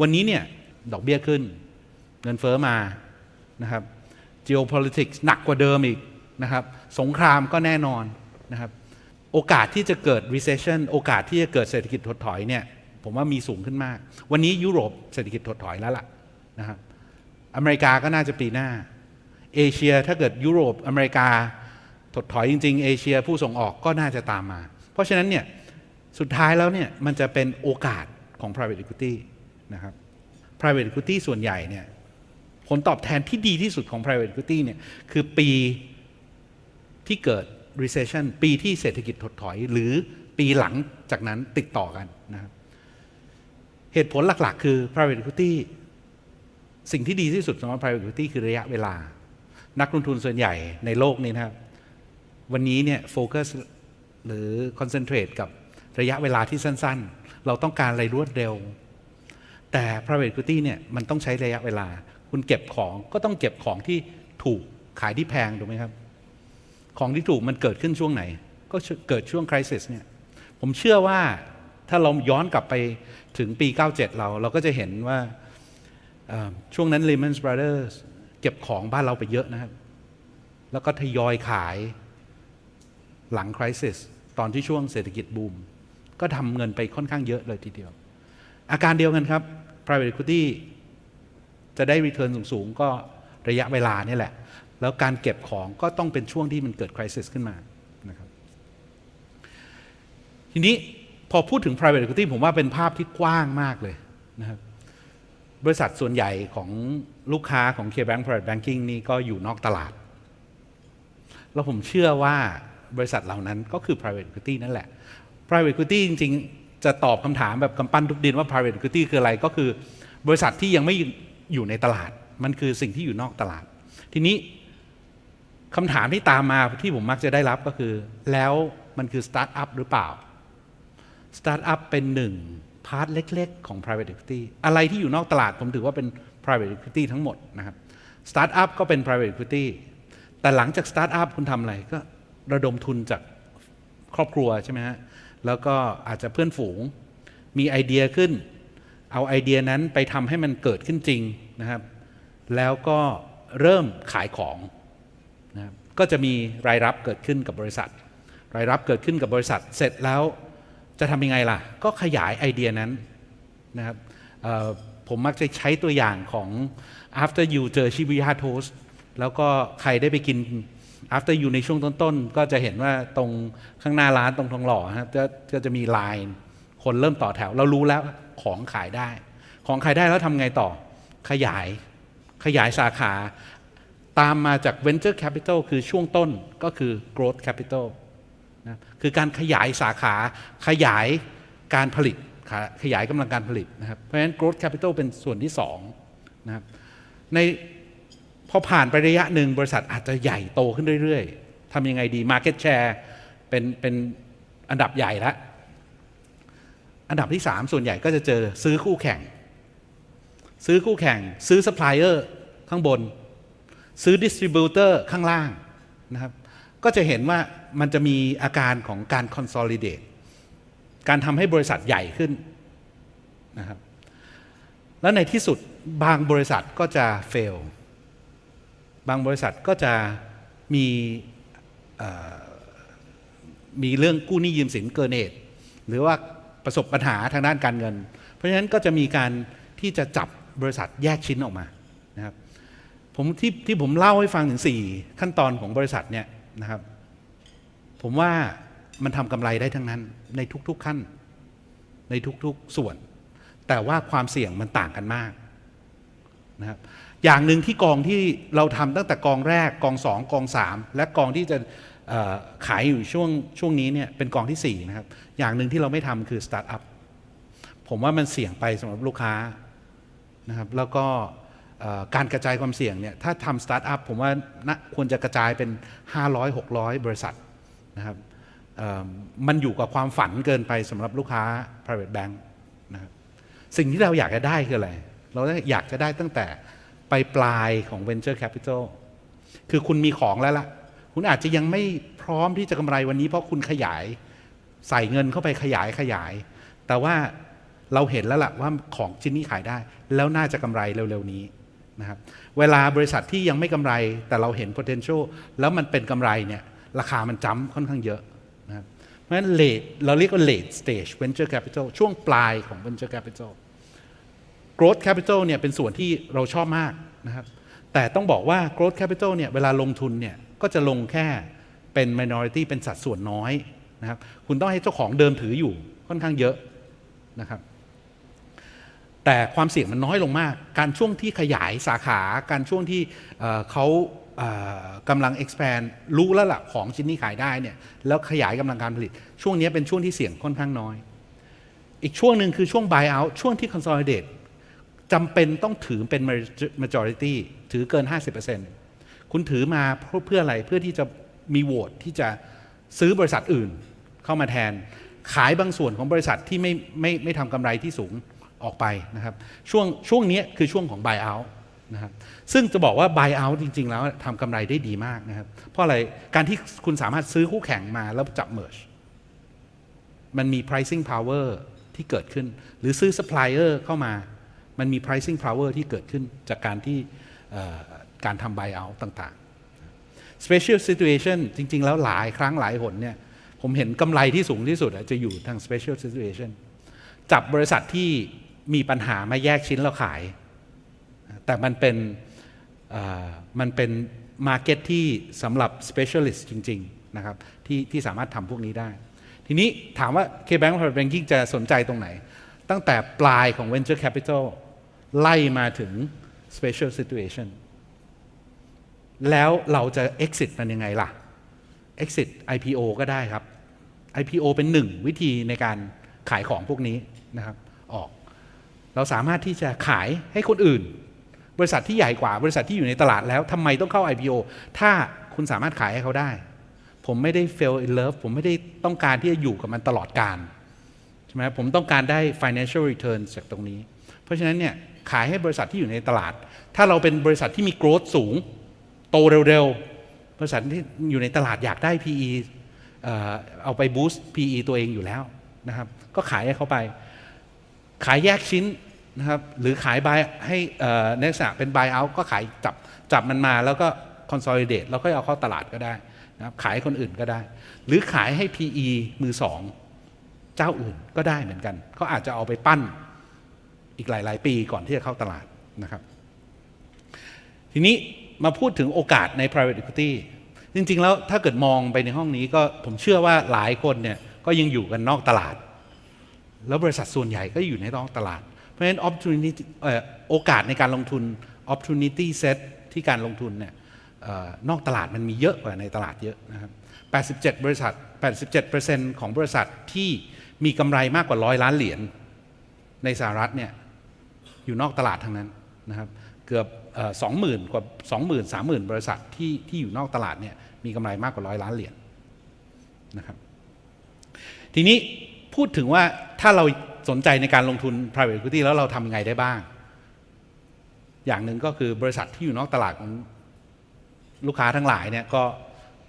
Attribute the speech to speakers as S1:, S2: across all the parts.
S1: วันนี้เนี่ยดอกเบี้ยขึ้น เงินเฟ้อมานะครับ geopolitics หนักกว่าเดิมอีกนะครับ สงครามก็แน่นอนนะครับ โอกาสที่จะเกิด recession โอกาสที่จะเกิดเศรษฐกิจถดถอยเนี่ยผมว่ามีสูงขึ้นมาก วันนี้ยุโรปเศรษฐกิจถดถอยแล้วล่ะนะครับ อเมริกาก็น่าจะปีหน้า เอเชียถ้าเกิดยุโรปอเมริกาถดถอยจริง ๆ เอเชียผู้ส่งออกก็น่าจะตามมา เพราะฉะนั้นเนี่ยสุดท้ายแล้วเนี่ยมันจะเป็นโอกาสของ private equity นะครับ private equity ส่วนใหญ่เนี่ยผลตอบแทนที่ดีที่สุดของ private equity เนี่ยคือปีที่เกิด recession ปีที่เศรษฐกิจถดถอย หรือปีหลังจากนั้นติดต่อกันนะครับเหตุผลหลักๆ คือ private equity สิ่งที่ดีที่สุดสำหรับ private equity คือระยะเวลา นักลงทุนส่วนใหญ่ในโลกนี้นะครับ วันนี้เนี่ยโฟกัสหรือคอนเซนเทรตกับระยะเวลาที่สั้นๆ เราต้องการอะไรรวดเร็ว แต่ private equity เนี่ยมันต้องใช้ระยะเวลา คุณเก็บของก็ต้องเก็บของที่ถูกขายที่แพงถูกไหมครับ ของที่ถูกมันเกิดขึ้นช่วงไหน ก็เกิดช่วงคริสิสเนี่ยผมเชื่อว่าถ้าเราย้อนกลับไปถึงปี 97 เรา เราก็จะเห็นว่าช่วงนั้น Lehman Brothers เก็บของบ้านเราไปเยอะนะครับ แล้วก็ทยอยขายหลังคริสิสตอนที่ช่วงเศรษฐกิจบูม ก็ทำเงินไปค่อนข้างเยอะเลยทีเดียว อาการเดียวกันครับ private equity จะได้ return สูงๆ ก็ระยะเวลานี่แหละ แล้วการเก็บของก็ต้องเป็นช่วงที่มันเกิดคริสิสขึ้นมานะครับทีนี้พอพูดถึง private equity ผมว่าเป็นภาพที่กว้างมากเลยนะครับบริษัทส่วนใหญ่ของลูกค้าของ KBank Private Banking นี่ก็อยู่นอกตลาด แล้วผมเชื่อว่าบริษัทเหล่านั้นก็คือ private equity นั่นแหละ private equity จริง จะตอบคำถามแบบกำปั้นทุกดินว่า private equity คืออะไรก็คือบริษัทที่ยังไม่อยู่ในตลาด มันคือสิ่งที่อยู่นอกตลาด ทีนี้คำถามที่ตามมาที่ผมมักจะได้รับก็คือ แล้วมันคือสตาร์ทอัพหรือเปล่าสตาร์ทอัพเป็นหนึ่งพาร์ทเล็ก ๆ ของ private equity อะไรที่อยู่นอกตลาดผมถือว่าเป็น private equity ทั้งหมดนะครับสตาร์ทอัพก็เป็น private equity แต่หลังจากสตาร์ทอัพคุณทำอะไรก็ระดมทุนจากครอบครัวใช่ไหมฮะ แล้วก็อาจจะเพื่อนฝูง มีไอเดียขึ้น เอาไอเดียนั้นไปทำให้มันเกิดขึ้นจริงนะครับ แล้วก็เริ่มขายของนะครับก็จะมีรายรับเกิดขึ้นกับบริษัท รายรับเกิดขึ้นกับบริษัท เสร็จแล้วจะทำยังไงล่ะ ก็ขยายไอเดียนั้นนะครับผมมักจะใช้ตัวอย่างของ after you เจอชิบิยาโทสแล้วก็ใครได้ไปกิน after you ในช่วงต้นๆ ก็จะเห็นว่าตรงข้างหน้าร้านตรงทองหล่อครับจะก็จะมีไลน์คนเริ่มต่อแถว เรารู้แล้วของขายได้ ของขายได้แล้วทำไงต่อ ขยายขยายสาขาตามมาจาก venture capital คือช่วงต้นก็คือ growth capital นะคือการขยายสาขาขยายการผลิต ขยายกำลังการผลิตนะครับเพราะฉะนั้น growth capital เป็นส่วนที่สองนะครับใน พอผ่านไประยะหนึ่งบริษัทอาจจะใหญ่โตขึ้นเรื่อยๆทำยังไงดี Market Share เป็นเป็นอันดับใหญ่แล้วอันดับที่สามส่วนใหญ่ก็จะเจอซื้อคู่แข่ง ซื้อคู่แข่ง ซื้อซัพพลายเออร์ข้างบน ซื้อดิสติบิวเตอร์ข้างล่างนะครับก็จะเห็นว่ามันจะมีอาการของการ consolidate การทำให้บริษัทใหญ่ขึ้นนะครับแล้วในที่สุดบางบริษัทก็จะ fail บางบริษัทก็จะมีมีเรื่องกู้หนี้ยืมสินเกินเหตุหรือว่าประสบปัญหาทางด้านการเงิน เพราะฉะนั้นก็จะมีการที่จะจับบริษัทแยกชิ้นออกมานะครับผมที่ที่ผมเล่าให้ฟังถึง 4 ขั้นตอนของบริษัทเนี่ยนะครับ ผมว่ามันทำกำไรได้ทั้งนั้นในทุกๆขั้น ในทุกๆส่วน แต่ว่าความเสี่ยงมันต่างกันมากนะครับ อย่างหนึ่งที่กองที่เราทำตั้งแต่กองแรกกองสองกองสามและกองที่จะขายอยู่ช่วงช่วงนี้เนี่ยเป็นกองที่ 4 นะครับ อย่างหนึ่งที่เราไม่ทำคือสตาร์ทอัพผมว่ามันเสี่ยงไปสำหรับลูกค้านะครับแล้วก็การกระจายความเสี่ยงเนี่ยถ้าทำสตาร์ทอัพผมว่านะควรจะกระจายเป็น 500 600 บริษัทนะครับมันอยู่กับความฝันเกินไปสำหรับลูกค้า private bank นะครับสิ่งที่เราอยากจะได้คืออะไร เราอยากจะได้ตั้งแต่ ไปปลายของ venture capital คือคุณมีของแล้วล่ะ คุณอาจจะยังไม่พร้อมที่จะกำไรวันนี้เพราะคุณขยายใส่เงินเข้าไปขยายขยาย แต่ว่าเราเห็นแล้วล่ะว่าของชิ้นนี้ขายได้ แล้วน่าจะกำไรเร็วๆนี้นะครับเวลาบริษัทที่ยังไม่กำไรแต่เราเห็น potential แล้วมันเป็นกำไรเนี่ยราคามันจ้ำค่อนข้างเยอะนะครับเพราะฉะนั้น late เราเรียกว่า late stage venture capital ช่วงปลายของ venture capital growth capital เนี่ยเป็นส่วนที่เราชอบมากนะครับ แต่ต้องบอกว่า growth capital เนี่ยเวลาลงทุนเนี่ยก็จะลงแค่เป็น minority เป็นสัดส่วนน้อยนะครับ คุณต้องให้เจ้าของเดิมถืออยู่ค่อนข้างเยอะนะครับ แต่ความเสี่ยงมันน้อยลงมาก การช่วงที่ขยายสาขา การช่วงที่เเขาเกำลัง expand รู้แล้วล่ะของชิ้นนี้ขายได้เนี่ย แล้วขยายกำลังการผลิต ช่วงนี้เป็นช่วงที่เสี่ยงค่อนข้างน้อย อีกช่วงหนึ่งคือช่วง buy out ช่วงที่ consolidate จำเป็นต้องถือเป็น majority ถือเกิน 50%คุณถือมาเพื่อออะไรเพื่อที่จะมีโหวตที่จะซื้อบริษัทอื่นเข้ามาแทน ขายบางส่วนของบริษัทที่ไม่ไม่ไม่ทำกำไรที่สูงออกไปนะครับ ช่วงช่วงนี้คือช่วงของ buy out นะครับซึ่งจะบอกว่า buy out จริง ๆ แล้วทำกำไรได้ดีมากนะครับ เพราะอะไรการที่คุณสามารถซื้อคู่แข่งมาแล้วจับ merge มันมี pricing power ที่เกิดขึ้น หรือซื้อ supplier เข้ามา มันมี pricing power ที่เกิดขึ้นจากการที่การทำ buyout ต่างๆ special situation จริง ๆ แล้วหลายครั้งหลายหนเนี่ยผมเห็นกำไรที่สูงที่สุดอะจะอยู่ทาง special situation จับบริษัทที่มีปัญหามาแยกชิ้นแล้วขาย แต่มันเป็นมันเป็น market ที่สำหรับ specialist จริง ๆ นะครับที่ที่สามารถทำพวกนี้ได้ ทีนี้ถามว่า KBank Private Banking จะสนใจตรงไหน ตั้งแต่ปลายของ Venture Capital ไล่มาถึง Special Situation แล้วเราจะ exit มันยังไงล่ะ exit IPO ก็ได้ครับ IPO เป็นหนึ่งวิธีในการขายของพวกนี้นะครับออก เราสามารถที่จะขายให้คนอื่น บริษัทที่ใหญ่กว่าบริษัทที่อยู่ในตลาดแล้วทำไมต้องเข้า IPO ถ้าคุณสามารถขายให้เขาได้ ผมไม่ได้ fail in love ผมไม่ได้ต้องการที่จะอยู่กับมันตลอดการ ใช่ไหมผมต้องการได้ financial return จากตรงนี้ เพราะฉะนั้นเนี่ยขายให้บริษัทที่อยู่ในตลาด ถ้าเราเป็นบริษัทที่มี growth สูง โตเร็วๆ บริษัทที่อยู่ในตลาดอยากได้ PE เอาไป boost PE ตัวเองอยู่แล้วนะครับ ก็ขายให้เขาไป ขายแยกชิ้นนะครับหรือขายบายให้เอ่อในลักษณะเป็น buy out ก็ขายจับจับมันมาแล้วก็ consolidate แล้วก็เอาเข้าตลาดก็ได้นะครับขายให้คนอื่นก็ได้ หรือขายให้ PE มือสอง เจ้าอื่นก็ได้เหมือนกัน เขาอาจจะเอาไปปั้นอีกหลาย ๆ ปีก่อนที่จะเข้าตลาดนะครับ ทีนี้มาพูดถึงโอกาสใน private equity จริง ๆ แล้วถ้าเกิดมองไปในห้องนี้ก็ผมเชื่อว่าหลายคนเนี่ยก็ยังอยู่กันนอกตลาด แล้วบริษัทส่วนใหญ่ก็อยู่ในนอกตลาด เพราะฉะนั้น opportunity โอกาสในการลงทุน opportunity set ที่การลงทุนเนี่ยออนอกตลาดมันมีเยอะกว่าในตลาดเยอะนะครับ 87 บริษัท 87%ของบริษัทที่ มีกำไรมากกว่าร้อยล้านเหรียญในสหรัฐเนี่ยอยู่นอกตลาดทั้งนั้นนะครับเกือบสองหมื่นกว่าสองหมื่นสามหมื่นบริษัทที่ที่อยู่นอกตลาดเนี่ยมีกำไรมากกว่าร้อยล้านเหรียญนะครับทีนี้พูดถึงว่าถ้าเราสนใจในการลงทุน private equity แล้วเราทำยังไงได้บ้าง อย่างหนึ่งก็คือบริษัทที่อยู่นอกตลาดของลูกค้าทั้งหลายเนี่ยก็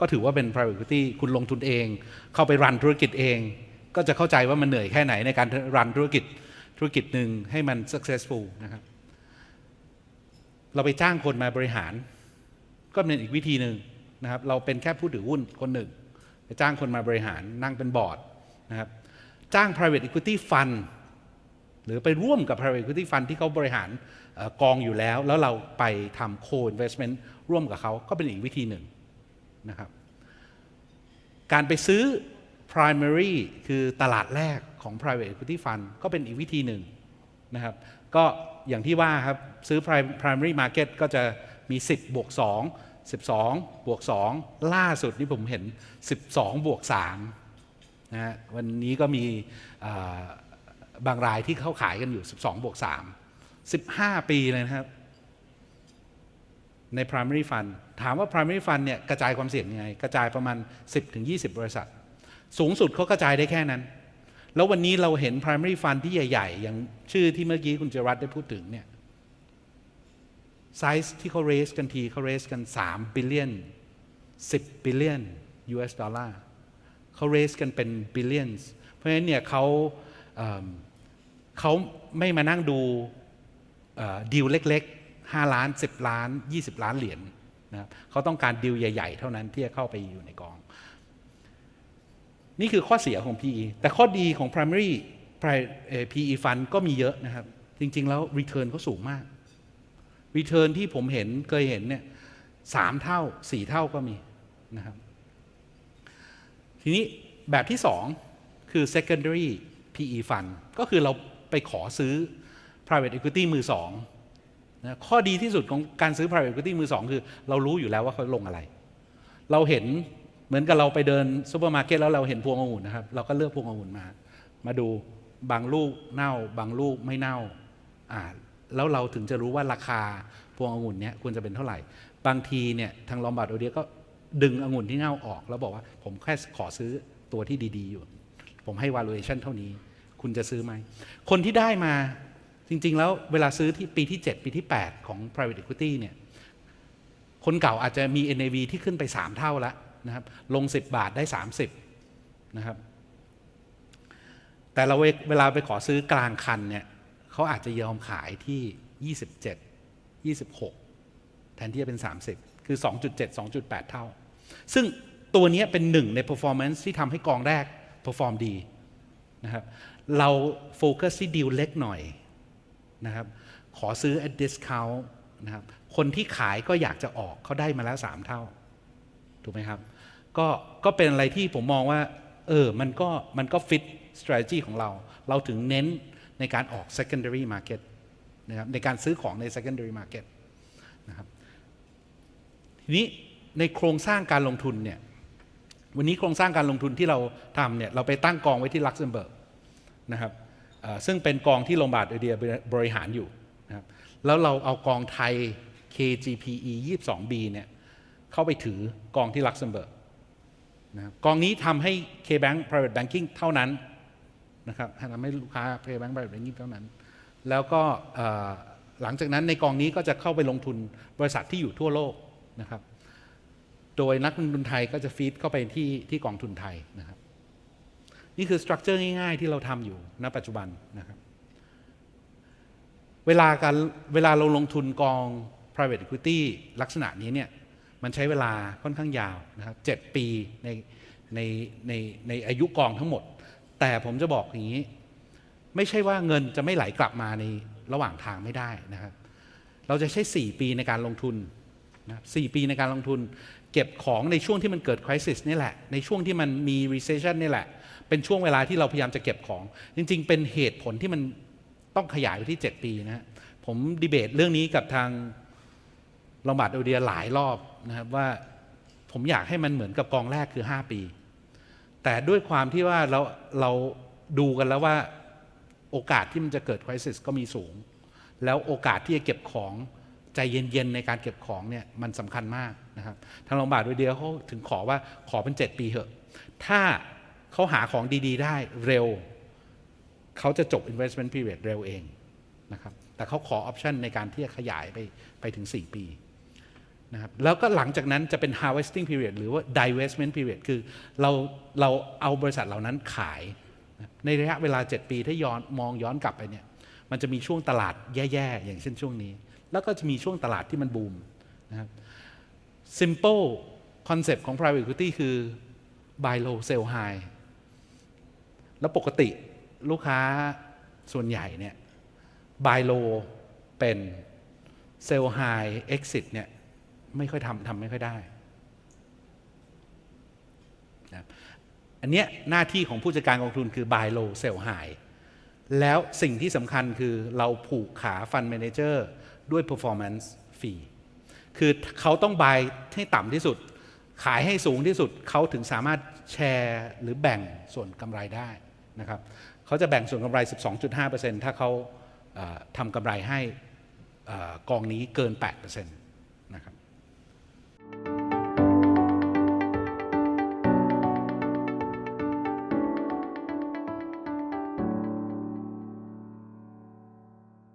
S1: ก็ถือว่าเป็น private equity คุณลงทุนเอง เข้าไปรันธุรกิจเอง ก็จะเข้าใจว่ามันเหนื่อยแค่ไหนในการรันธุรกิจธุรกิจหนึ่งให้มัน successful นะครับ เราไปจ้างคนมาบริหาร ก็เป็นอีกวิธีหนึ่งนะครับ เราเป็นแค่ผู้ถือหุ้นคนหนึ่ง ไปจ้างคนมาบริหารนั่งเป็นบอร์ดนะครับ จ้าง private equity fund หรือไปร่วมกับ private equity fund ที่เขาบริหารอกองอยู่แล้ว แล้วเราไปทำ co-investment ร่วมกับเขาก็เป็นอีกวิธีหนึ่งนะครับ การไปซื้อ primary คือตลาดแรกของ private equity fund ก็เป็นอีกวิธีหนึ่งนะครับ ก็อย่างที่ว่าครับ ซื้อ prim- primary market ก็จะมี 10 บวก 2 12 บวก 2 ล่าสุดนี่ผมเห็น 12 บวก3นะฮะวันนี้ก็มีบางรายที่เข้าขายกันอยู่ 12 บวก 3 15 ปีเลยนะครับ ใน primary fund ถามว่า primary fund เนี่ยกระจายความเสี่ยงยังไง กระจายประมาณ 10-20 บริษัท สูงสุดเขากระจายได้แค่นั้น แล้ววันนี้เราเห็น primary fund ที่ใหญ่ๆ อย่างชื่อที่เมื่อกี้คุณเจรัตได้พูดถึงเนี่ยไซส์ที่เขา raise กันทีเขา raise กัน 3 billion 10 billion US ดอลลาร์เขา raise กันเป็น billions เพราะฉะนั้นเนี่ยเขาเเขาไม่มานั่งดูดีลเล็กๆ 5 ล้าน 10 ล้าน 20 ล้านเหรียญนะครับเขาต้องการดีลใหญ่ ๆ เท่านั้นที่จะเข้าไปอยู่ในกอง นี่คือข้อเสียของ PE แต่ข้อดีของ primary PE fund ก็มีเยอะนะครับ จริง ๆ แล้ว return เขาสูงมาก return ที่ผมเห็นเคยเห็นเนี่ยสามเท่าสี่เท่าก็มีนะครับ ทีนี้แบบที่สองคือ secondary PE fund ก็คือเราไปขอซื้อ private equity มือสองนะข้อดีที่สุดของการซื้อ private equity มือสองคือ เรารู้อยู่แล้วว่าเขาลงอะไร เราเห็น เหมือนกับเราไปเดินซูเปอร์มาร์เก็ตแล้วเราเห็นพวงองุ่นนะครับ เราก็เลือกพวงองุ่นมา มาดูบางลูกเน่า บางลูกไม่เน่าอ่าแล้วเราถึงจะรู้ว่าราคาพวงองุ่นเนี้ยควรจะเป็นเท่าไหร่ บางทีเนี่ยทางลอมบาร์ดโอเดียก็ดึงองุ่นที่เน่าออก แล้วบอกว่าผมแค่ขอซื้อตัวที่ดี ๆ อยู่ ผมให้ valuation เท่านี้ คุณจะซื้อไหม คนที่ได้มาจริง ๆ แล้วเวลาซื้อที่ปีที่ 7 ปีที่ 8 ของ private equity เนี่ย คนเก่าอาจจะมี NAV ที่ขึ้นไป 3 เท่าแล้ว นะครับลง 10 บาทได้ 30นะครับแต่เราเวลาไปขอซื้อกลางคันเนี่ยเขาอาจจะยอมขายที่ 27 26 แทนที่จะเป็น 30 คือ 2.7 2.8 เท่า ซึ่งตัวนี้เป็นหนึ่งใน performance ที่ทำให้กองแรก perform ดีนะครับเราโฟกัสที่ดีลเล็กหน่อยนะครับขอซื้อ at discount นะครับคนที่ขายก็อยากจะออกเขาได้มาแล้ว 3 เท่า ถูกไหมครับ ก็ก็เป็นอะไรที่ผมมองว่า เออ มันก็มันก็ fit strategy ของเรา เราถึงเน้นในการออก secondary market นะครับในการซื้อของใน secondary market นะครับทีนี้ในโครงสร้างการลงทุนเนี่ยวันนี้โครงสร้างการลงทุนที่เราทำเนี่ยเราไปตั้งกองไว้ที่ลักเซมเบิร์กนะครับซึ่งเป็นกองที่โรงพยาบาลไอเดียบริหารอยู่นะครับแล้วเราเอากองไทย KGPE 22B เนี่ยเข้าไปถือกองที่ลักเซมเบิร์ก นะครับกองนี้ทำให้ KBank Private Banking เท่านั้นนะครับทำให้ลูกค้า KBank Private Banking เท่านั้น แล้วก็หลังจากนั้นในกองนี้ก็จะเข้าไปลงทุนบริษัทที่อยู่ทั่วโลกนะครับ โดยนักลงทุนไทยก็จะฟีดเข้าไปที่ที่กองทุนไทยนะครับ นี่คือสตรัคเจอร์ง่ายๆที่เราทำอยู่ณปัจจุบันนะครับ เวลาการเวลาเราลงทุนกอง private equity ลักษณะนี้เนี่ย มันใช้เวลาค่อนข้างยาวนะครับเปีในในในในอายุกองทั้งหมด แต่ผมจะบอกอย่างนี้ ไม่ใช่ว่าเงินจะไม่ไหลกลับมาในระหว่างทางไม่ได้นะครับ เราจะใช้ 4 ปีในการลงทุนนะสปีในการลงทุน เก็บของในช่วงที่มันเกิดคริสิสนี่แหละ ในช่วงที่มันมี recession นี่แหละ เป็นช่วงเวลาที่เราพยายามจะเก็บของ จริง ๆ เป็นเหตุผลที่มันต้องขยายไปที่ 7 ปีนะผมดีเบตเรื่องนี้กับทาง ลองบาดโอเดียหลายรอบนะครับว่าผมอยากให้มันเหมือนกับกองแรกคือ 5 ปี แต่ด้วยความที่ว่าเราเราดูกันแล้วว่าโอกาสที่มันจะเกิดคริสิสก็มีสูง แล้วโอกาสที่จะเก็บของใจเย็นๆในการเก็บของเนี่ยมันสำคัญมากนะครับทางโรงพยาบาลวิเดียเขาถึงขอว่าขอเป็น 7 ปีเถอะ ถ้าเขาหาของดีๆ ได้เร็ว เขาจะจบ investment period เร็วเองนะครับแต่เขาขอออปชันในการที่จะขยายไปไปถึง 4 ปี นะครับแล้วก็หลังจากนั้นจะเป็น harvesting period หรือว่า divestment period คือเราเราเอาบริษัทเหล่านั้นขาย ในระยะเวลา 7 ปีถ้าย้อนมองย้อนกลับไปเนี่ยมันจะมีช่วงตลาดแย่ๆ อย่างเช่นช่วงนี้ แล้วก็จะมีช่วงตลาดที่มันบูมนะครับ simple concept ของ private equity คือ buy low sell high แล้วปกติลูกค้าส่วนใหญ่เนี่ย buy low เป็น sell high exit เนี่ย ไม่ค่อยทำทำไม่ค่อยได้นะอันเนี้ยหน้าที่ของผู้จัดการกองทุนคือ buy low sell high แล้วสิ่งที่สำคัญคือเราผูกขาฟัน manager ด้วย performance fee คือเขาต้อง buy ให้ต่ำที่สุด ขายให้สูงที่สุดเขาถึงสามารถแชร์หรือแบ่งส่วนกำไรได้นะครับเขาจะแบ่งส่วนกำไร 12.5%ถ้าเขาทำกำไรให้กองนี้เกิน 8%